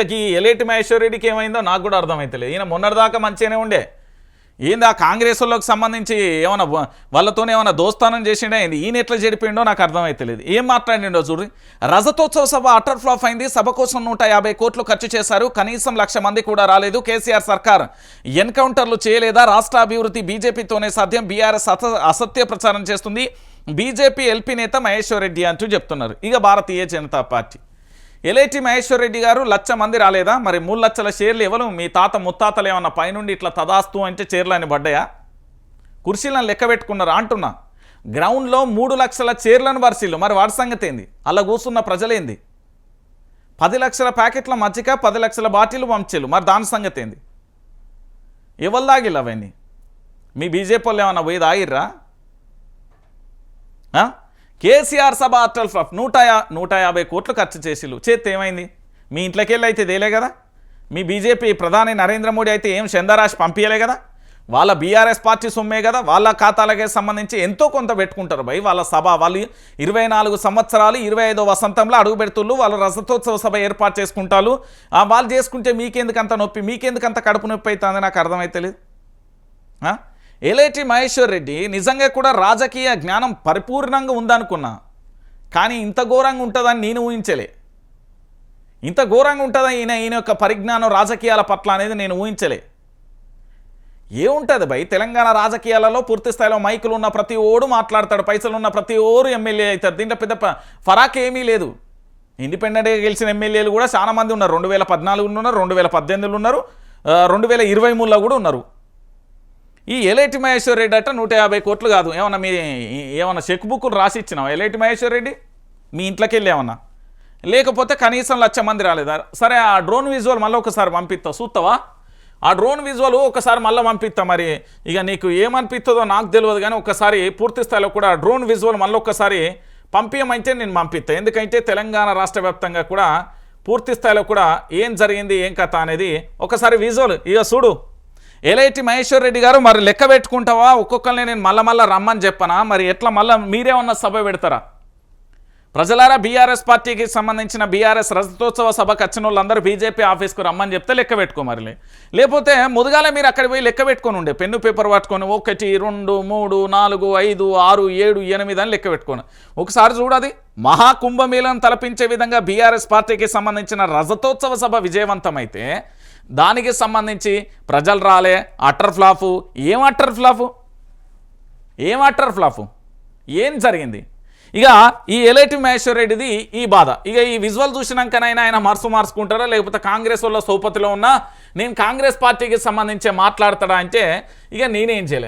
ఇక ఈ ఎలేటి మహేశ్వరరెడ్డికి ఏమైందో నాకు కూడా అర్థమైతలేదు. ఈయన మొన్నటిదాకా మంచిగానే ఉండే. ఏంది ఆ కాంగ్రెస్ వాళ్ళకి సంబంధించి ఏమైనా వాళ్ళతోనే ఏమైనా దోస్తానం చేసిండే ఏంది? ఈయన ఎట్లా చెడిపోయిండో నాకు అర్థమైతలేదు. ఏం మాట్లాడిండో చూడు. రజతోత్సవ సభ అటర్ ఫ్లాప్ అయింది. సభ కోసం నూట యాభై కోట్లు ఖర్చు చేశారు. కనీసం లక్ష మంది కూడా రాలేదు. కేసీఆర్ సర్కార్ ఎన్కౌంటర్లు చేయలేదా? రాష్ట్ర అభివృద్ధి బీజేపీతోనే సాధ్యం. బీఆర్ఎస్ అసత్య ప్రచారం చేస్తుంది. బీజేపీ ఎల్పీ నేత మహేశ్వర్ రెడ్డి అంటూ చెప్తున్నారు. ఇక భారతీయ జనతా పార్టీ. ఎలైటి మహేశ్వర్ రెడ్డి గారు లక్ష మంది రాలేదా? మరి మూడు లక్షల షేర్లు ఎవరు? మీ తాత ముత్తాతలు ఏమన్నా పైనుండి ఇట్లా తదాస్తు అంటే చీరలు అని పడ్డాయా? కుర్చీలను లెక్క పెట్టుకున్నారా అంటున్నా. గ్రౌండ్లో మూడు లక్షల చీరలను పరిశీలు మరి వాడి సంగతి ఏంది? అలా కూర్చున్న ప్రజలేంది? పది లక్షల ప్యాకెట్ల మజ్జిగ పది లక్షల బాటిల్ పంచేలు మరి దాని సంగతి ఏంది? ఎవరు దాగిల్లు అవన్నీ? మీ బీజేపీ వాళ్ళు ఏమన్నా పోయి దాగిర్రా కేసీఆర్ సభ అటల్ ఫ్లఫ్ నూట యా నూట యాభై కోట్లు ఖర్చు చేసిళ్ళు. చేస్తే ఏమైంది? మీ ఇంట్లోకెళ్ళి అయితే దేలే కదా? మీ బీజేపీ ప్రధాని నరేంద్ర మోడీ అయితే ఏం చందరాశి పంపించలే కదా? వాళ్ళ బీఆర్ఎస్ పార్టీ సొమ్మే కదా? వాళ్ళ ఖాతాలకే సంబంధించి ఎంతో కొంత పెట్టుకుంటారు భయ్ వాళ్ళ సభ. వాళ్ళు ఇరవై నాలుగు సంవత్సరాలు ఇరవై ఐదో వసంతంలో అడుగు పెడుతుళ్ళు. వాళ్ళు రసతోత్సవ సభ ఏర్పాటు చేసుకుంటారు వాళ్ళు చేసుకుంటే మీకెందుకు అంత నొప్పి? మీకెందుకు అంత కడుపు నొప్పి అవుతుందని నాకు అర్థమైతలేదు. లేదు ఎలేటి మహేశ్వర్ రెడ్డి నిజంగా కూడా రాజకీయ జ్ఞానం పరిపూర్ణంగా ఉందనుకున్నా కానీ ఇంత ఘోరంగా ఉంటుందని నేను ఊహించలే. ఇంత ఘోరంగా ఉంటుందా ఈయన ఈయన యొక్క పరిజ్ఞానం రాజకీయాల పట్ల అనేది నేను ఊహించలే. ఏముంటుంది భయ్? తెలంగాణ రాజకీయాలలో పూర్తి స్థాయిలో మైకులు ఉన్న ప్రతి ఓడు మాట్లాడతాడు పైసలు ఉన్న ప్రతి ఓరు ఎమ్మెల్యే అవుతారు దీంట్లో పెద్ద ఫరాక్ ఏమీ లేదు. ఇండిపెండెంట్గా గెలిచిన ఎమ్మెల్యేలు కూడా చాలా మంది ఉన్నారు. రెండు వేల పద్నాలుగులో ఉన్నారు రెండు వేల పద్దెనిమిదిలో ఉన్నారు రెండు వేల ఇరవై మూడులో కూడా ఉన్నారు. ఈ ఎలైటి మహేశ్వర్ రెడ్డి అట నూట యాభై కోట్లు కాదు. ఏమన్నా మీ ఏమన్నా చెక్ బుక్లు రాసి ఇచ్చినావు? ఎలైటి మహేశ్వర్ రెడ్డి? మీ ఇంట్లోకి వెళ్ళి ఏమన్నా? లేకపోతే కనీసం లక్ష మంది రాలేదా? సరే ఆ డ్రోన్ విజువల్ మళ్ళీ ఒకసారి పంపిస్తావు చూస్తావా? ఆ డ్రోన్ విజువల్ ఒకసారి మళ్ళీ పంపిస్తా మరి. ఇక నీకు ఏమనిపిస్తుందో నాకు తెలియదు కానీ ఒకసారి పూర్తి స్థాయిలో కూడా డ్రోన్ విజువల్ మళ్ళీ ఒకసారి పంపించమంటే నేను పంపిస్తాను ఎందుకంటే తెలంగాణ రాష్ట్ర వ్యాప్తంగా కూడా పూర్తి స్థాయిలో కూడా ఏం జరిగింది ఏం కథ అనేది ఒకసారి విజువల్. ఇక చూడు. ఎలైటి మహేశ్వర్ రెడ్డి గారు మరి లెక్క పెట్టుకుంటావా? ఒక్కొక్కరిని నేను మళ్ళా మళ్ళీ రమ్మని చెప్పనా? మరి ఎట్లా మళ్ళీ మీరే ఉన్న సభ పెడతారా? ప్రజలారా బీఆర్ఎస్ పార్టీకి సంబంధించిన బీఆర్ఎస్ రజతోత్సవ సభకు వచ్చిన వాళ్ళందరూ బీజేపీ ఆఫీస్కు రమ్మని చెప్తే లెక్క పెట్టుకో మరి లేకపోతే ముదుగాల మీరు అక్కడ పోయి లెక్క పెట్టుకొని ఉండే. పెన్ను పేపర్ పట్టుకొని ఒకటి రెండు మూడు నాలుగు ఐదు ఆరు ఏడు ఎనిమిది అని లెక్క పెట్టుకోను. ఒకసారి చూడది. మహాకుంభమేళను తలపించే విధంగా బీఆర్ఎస్ పార్టీకి సంబంధించిన రజతోత్సవ సభ విజయవంతమైతే దానికి సంబంధించి ప్రజలు రాలే. Utter flop. ఏం అటర్ ఫ్లాఫు? ఏం అటర్ ఫ్లాఫు? ఏం జరిగింది? ఇక ఈ ఎలైటి మహేశ్వర్ రెడ్డిది ఈ బాధ. ఇక ఈ విజువల్ చూసినాకనైనా ఆయన మార్సు మార్చుకుంటారా? లేకపోతే కాంగ్రెస్ వాళ్ళ సోపతిలో ఉన్నా? నేను కాంగ్రెస్ పార్టీకి సంబంధించి మాట్లాడతాడా అంటే ఇక నేనేం చేయలేను.